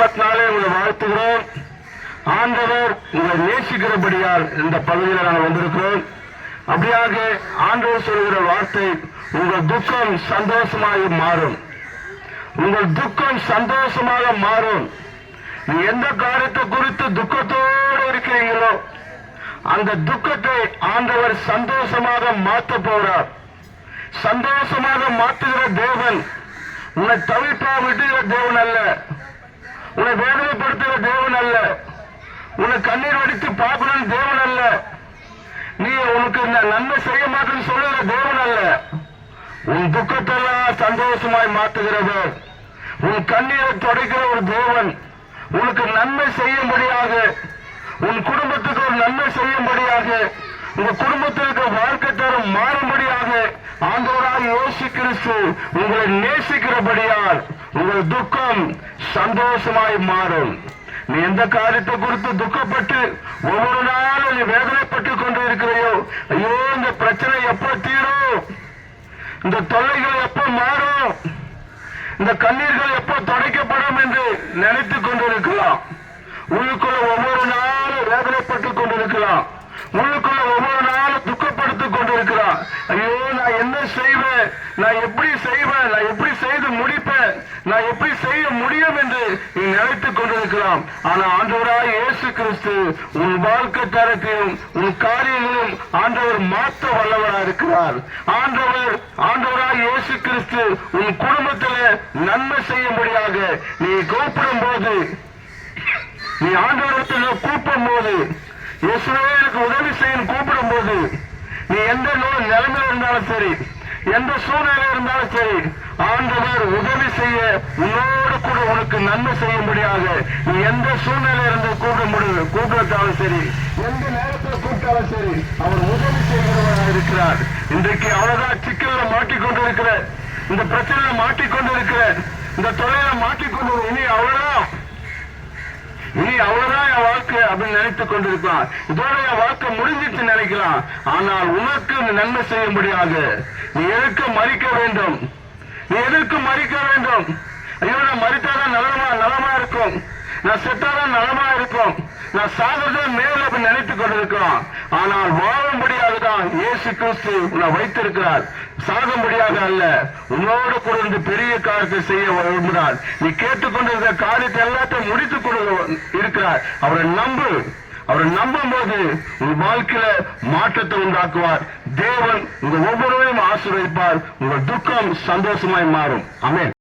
நாமத்தினாலே உங்களை வாழ்த்துகிறோம். ஆண்டவர் உங்களை நேசிக்கிறபடியால் இந்த பகுதியில் நாங்கள் வந்திருக்கிறோம். அப்படியாக ஆண்டவர் சொல்கிற வார்த்தை உங்கள் துக்கம் சந்தோஷமாக மாறும். உங்கள் துக்கம் சந்தோஷமாக மாறும். நீ எந்த காரியத்தை குறித்து துக்கத்தோடு இருக்கிறீங்களோ அந்த துக்கத்தை ஆண்டவர் சந்தோஷமாக மாற்ற போறார். சந்தோஷமாக மாற்றுகிற தேவன் உன்னை தவிப்பா விட்டுகிற தேவன் அல்ல. உன்னை வேதனைப்படுத்துகிற தேவன் அல்ல. உன்னை கண்ணீர் வடித்து பார்க்கணும் தேவன் அல்ல. நீ உனக்கு இந்த நன்மை செய்ய மாட்டேன்னு சொல்லுகிற தேவன் அல்ல. உன் துக்கத்தெல்லாம் சந்தோஷமாய் மாற்றுகிறது உன் கண்ணீரை துடைக்கிற ஒரு தேவன் உனக்கு நன்மை செய்யும்படியாக உன் குடும்பத்துக்கு ஒரு நன்மை செய்யும்படியாக உங்க குடும்பத்திற்கு வாழ்க்கை தரும் மாறும்படியாக ஆண்டவராக இயேசு கிறிஸ்து உங்களை நேசிக்கிறபடியால் உங்கள் துக்கம் சந்தோஷமாய் மாறும். நீ எந்த காரியத்தை குறித்து துக்கப்பட்டு ஒவ்வொரு நாளும் நீ வேதனைப்பட்டு கொண்டு இருக்கிறையோ ஐயோ இந்த பிரச்சனை எப்போ தீரும் இந்த தொல்லைகள் எப்போ மாறும் இந்த கண்ணீர்கள் எப்போ துடைக்கப்படும் என்று நினைத்துக் கொண்டிருக்கலாம். உள்ளுக்குள்ள ஒவ்வொரு நாளும் வேதனைப்பட்டு கொண்டிருக்கலாம். உள்ளுக்குள்ள ஐயோ நான் என்ன செய்வேன்? நான் எப்படி செய்வேன்? நான் எப்படி செய்து முடிப்பேன்? நான் எப்படி செய்ய முடியும் என்று நீ நினைத்துக் கொண்டிருக்கலாம். ஆனா ஆண்டவராய் இயேசு கிறிஸ்து உன் வாழ்க்கை தரத்தையும் உன் காரியங்களும் ஆண்டவர் மாற்ற வல்லவராக இருக்கிறார். ஆண்டவர் ஆண்டவராய் இயேசு கிறிஸ்து உன் குடும்பத்திலே நன்மை செய்யும்படியாக நீ கூப்பிடும் போது நீ ஆண்டவரத்தில் கூப்பிடும் போது இயேசுவே எனக்கு உதவி செய்யும் கூப்பிடும் போது நீ எந்த நோய் நிலைமையில இருந்தாலும் சரி எந்த சூழ்நிலை இருந்தாலும் சரி ஆண்டவர் உதவி செய்ய உன்னோடு கூட உனக்கு நன்மை செய்யும்படியாக நீ எந்த சூழ்நிலை இருந்து கூட்ட முடியும் கூப்பிட்டாலும் சரி எந்த நேரத்தில் கூப்பிட்டாலும் சரி அவர் உதவி செய்கிறவராக இருக்கிறார். இன்றைக்கு அவ்வளவுதான் சிக்கல்ல மாட்டிக்கொண்டிருக்கிற இந்த பிரச்சனையில மாட்டிக்கொண்டிருக்கிற இந்த தொழில மாட்டிக்கொண்டு இனி அவ்வளவுதான். இனி அவ்வளவுதான் என் வாழ்க்கை அப்படின்னு நினைத்துக் கொண்டிருக்கலாம் இதோட என் வாழ்க்கை முடிஞ்சிட்டு நினைக்கலாம். ஆனால் உனக்கு நன்மை செய்ய முடியாது. நீ எதற்கு மறிக்க வேண்டும்? நீ எதற்கு மறிக்க வேண்டும்? ஐயோ நான் மறித்தாதான் நலமா நலமா இருக்கும். நான் செத்தாதான் நலமா இருக்கும். நான் சாகிறதே மேல் அப்படின்னு நினைத்துக் கொண்டிருக்கிறோம் ஆனால் வாழும்படியாக தான் இயேசு கிறிஸ்து உன்னை வைத்திருக்கிறார். சாகும்படியாக அல்ல உன்னோடு கூட இருந்து பெரிய காரியத்தை செய்ய விரும்புகிறார் நீ கேட்டுக்கொண்டிருந்த காரியத்தை எல்லாத்தையும் முடித்துக் கொண்டு இருக்கிறார். அவரை நம்பு. அவரை நம்பும் போது உங்க வாழ்க்கையில மாற்றத்தை உண்டாக்குவார். தேவன் உங்க ஒவ்வொருவரையும் ஆசீர்வதிப்பார். உங்க துக்கம் சந்தோஷமாய் மாறும். அமேன்